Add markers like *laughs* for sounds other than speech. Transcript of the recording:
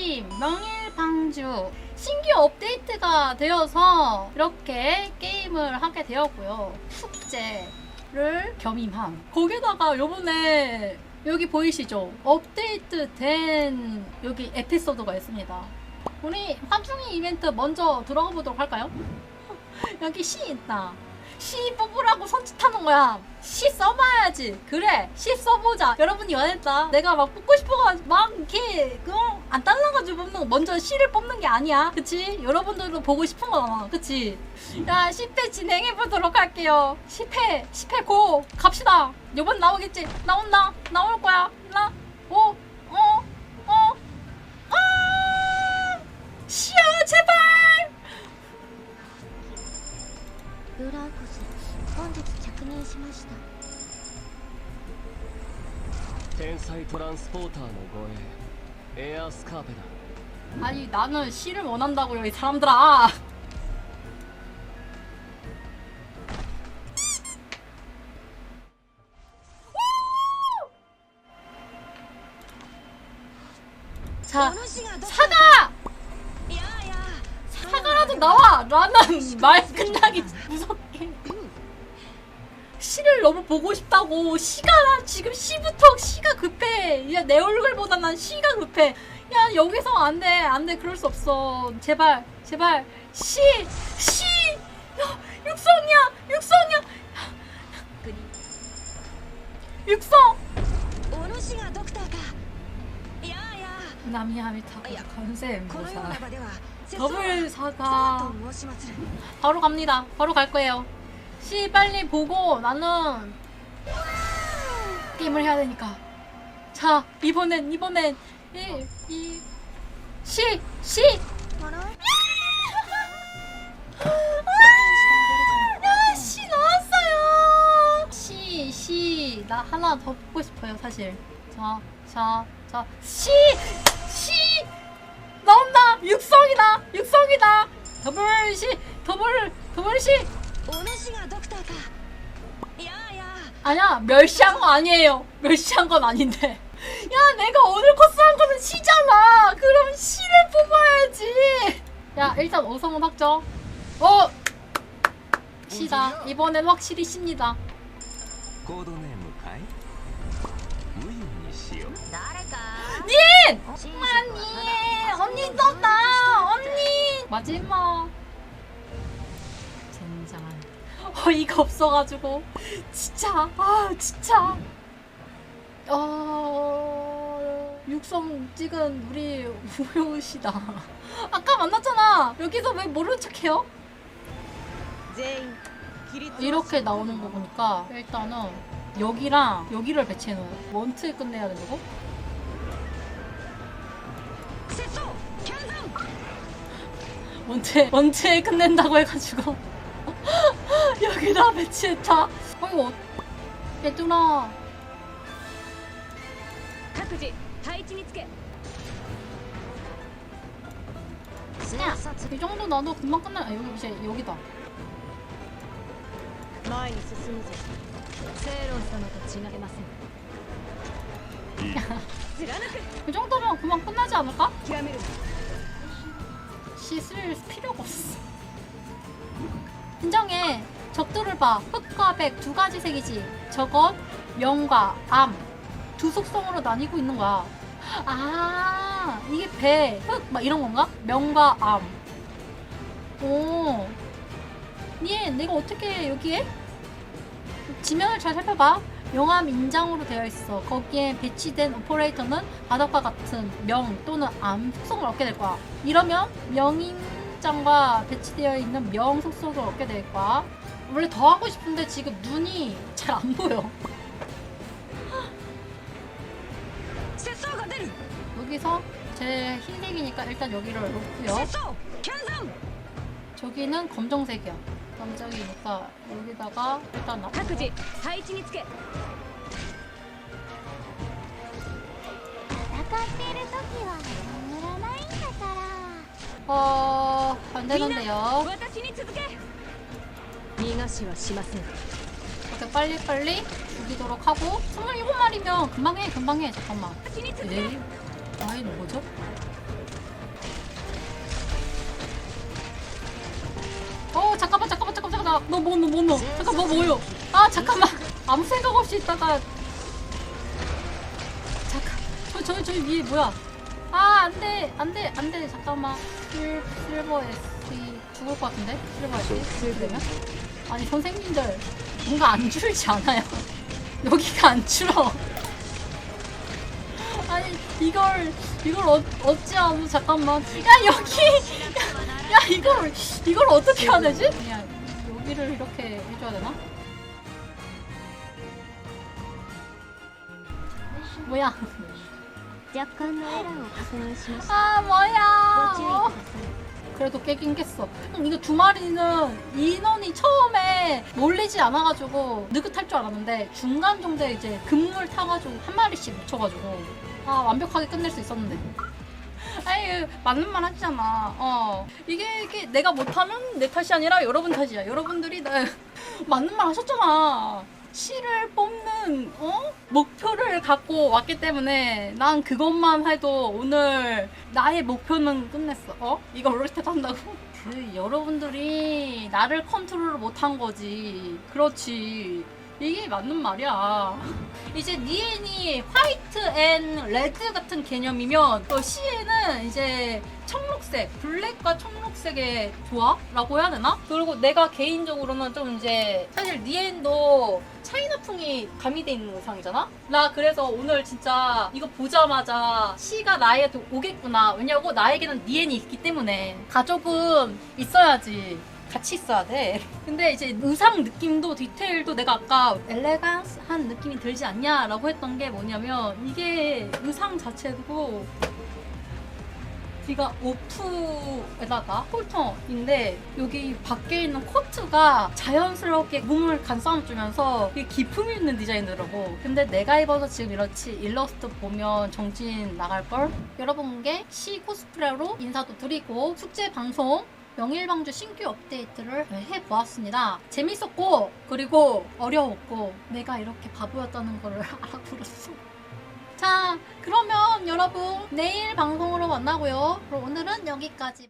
게임 명일방주 신규 업데이트가 되어서 이렇게 게임을 하게 되었고요. 숙제를 겸임한. 거기다가 요번에 여기 보이시죠? 업데이트 된 여기 에피소드가 있습니다. 우리 화중이 이벤트 먼저 들어가 보도록 할까요? *laughs* 여기 시 있다. 시 뽑으라고 선짓하는 거야. 시 써봐야지. 그래, 시 써보자. 여러분이 원했다. 내가 막 뽑고 싶어가지고 막 이렇게 어? 안 달라가지고 뽑는 거. 먼저 시를 뽑는 게 아니야. 그치? 여러분들도 보고 싶은 거잖아. 그치? 야, 10회 진행해 보도록 할게요. 10회, 10회 고 갑시다. 요번 나오겠지? 나온다. 나올 거야. 나, 本日着任しました天才トランスポーターの護衛エアースカーペだ 아니 나는 시를 원한다고요 이 사람들아 자 お主がどこ 사과 いやいや 사과라도 나와 라는 말 끝나기 무섭게 시를 너무 보고 싶다고 씨가 지금 씨부터 씨가 급해. 야 내 얼굴보다 난 씨가 급해. 야 여기서 안돼. 안돼. 그럴 수 없어. 제발 제발. 씨 씨. 육성이야. 육성이야. 육성. 오노시가 독타가 야야. 남이함이 타고 컨셉 모사. 더블 사가 바로 갑니다. 바로 갈 거예요. 시 빨리 보고 나는 게임을 해야 되니까 자 이번엔 이번엔 이이시시 あら 야, 씨 나왔어요. 씨, 씨, 나 하나 더 뽑고 싶어요, 사실. 자, 자, 자, 씨, 씨, 나온다. 육성이다, 육성이다. 더블 씨, 더블, 더블 씨. 아니야 멸시한 거 아니에요. 멸시한 건 아닌데. 야 내가 오늘 코스한 거는 시잖아. 그럼 시를 뽑아야지. 야 일단 오성은 확정. 어! 시다. 이번엔 확실히 씁니다. 닌! 아니 언니 떴다. 언니! 마지막. 굉장한 어이가 없어가지고. 진짜. 아 진짜. 어 육성 찍은 우리 우효씨다. 아까 만났잖아. 여기서 왜 모른 척해요? 이렇게 나오는 거 보니까 일단은 여기랑 여기를 배치해놓은 원트 끝내야 되는 거 원체 원체 끝낸다고 해가지고. 여기다 배치했다. 아이고, 어... 얘들아. 야, 이 정도 나도 금방 끝나. 아, 여기 이제 여기다. 그 정도면 금방 끝나지 않을까? 시술 필요가 없어. 인정해. 적도를 봐. 흑과 백 두 가지 색이지. 저건 명과 암. 두 속성으로 나뉘고 있는 거야. 아, 이게 배, 흑, 막 이런 건가? 명과 암. 오. 얘, 내가 어떻게 여기에? 지면을 잘 살펴봐. 명암 인장으로 되어 있어. 거기에 배치된 오퍼레이터는 바닥과 같은 명 또는 암 속성을 얻게 될 거야. 이러면 명인장과 배치되어 있는 명 속성을 얻게 될 거야. 원래 더 하고 싶은데 지금 눈이 잘 안 보여. 여기서 제 흰색이니까 일단 여기를 놓고요. 저기는 검정색이야. 남자이니까 여기다가 일단 나. 각지 어, 안 되는데요. 이렇게 빨리빨리 죽이도록 하고 27마리면 금방 해 금방 해. 잠깐만. 에이 아이는 뭐죠? 어 잠깐만 잠깐만 잠깐만 잠깐만. 너뭐뭐뭐 뭐, 뭐, 뭐, 뭐, 뭐. 잠깐만 뭐요? 아 잠깐만. *laughs* 아무 생각 없이 있다가. 잠깐. 저 저기 저기 위에 뭐야? 아 안돼 안돼 안돼. 잠깐만. 실 실버 S 죽을 것 같은데? 실버 S 그렇죠. 실버면? 아니 선생님들 뭔가 안 줄지 않아요? *laughs* 여기가 안 줄어. *laughs* 아니 이걸 이걸 어, 어찌하면 잠깐만. 야 여기 *laughs* 야, 야 이걸 이걸 어떻게 해야 되지? 그냥 여기를 이렇게 해줘야 되나? 뭐야? 아 뭐야? 그래도 깨긴 깼어. 음, 이거 두 마리는 인원이 처음에 몰리지 않아가지고 느긋할 줄 알았는데 중간 정도에 이제 금물 타가지고 한 마리씩 묻혀가지고 아 완벽하게 끝낼 수 있었는데. *laughs* 아이 맞는 말 하잖아. 어. 이게 이게 내가 못하면 내 탓이 아니라 여러분 탓이야. 여러분들이 나 *laughs* 맞는 말 하셨잖아 씨를 뽑는 어? 목표를 갖고 왔기 때문에 난 그것만 해도 오늘 나의 목표는 끝냈어. 어? 이거 롤스텝 한다고? *laughs* 그 여러분들이 나를 컨트롤을 못한 거지. 그렇지. 이게 맞는 말이야. 이제 니엔이 화이트 앤 레드 같은 개념이면 또 C에는 이제 청록색, 블랙과 청록색의 조합이라고 해야 되나? 그리고 내가 개인적으로는 좀 이제 사실 니엔도 차이나풍이 가미돼 있는 의상이잖아? 나 그래서 오늘 진짜 이거 보자마자 C가 나에게 오겠구나. 왜냐고 나에게는 니엔이 있기 때문에 가족은 있어야지. 같이 있어야 돼. *laughs* 근데 이제 의상 느낌도 디테일도 내가 아까 엘레강스한 느낌이 들지 않냐라고 했던 게 뭐냐면 이게 의상 자체도 뒤가 오프에다가 홀턴인데 여기 밖에 있는 코트가 자연스럽게 몸을 간싸움 주면서 이게 기품 있는 디자인이더라고. 근데 내가 입어서 지금 이렇지 일러스트 보면 정신 나갈걸? 여러분께 시 코스프레로 인사도 드리고 숙제 방송 명일방주 신규 업데이트를 해보았습니다. 재밌었고 그리고 어려웠고 내가 이렇게 바보였다는 거를 *laughs* 알아버렸어. 자 그러면 여러분 내일 방송으로 만나고요. 그럼 오늘은 여기까지.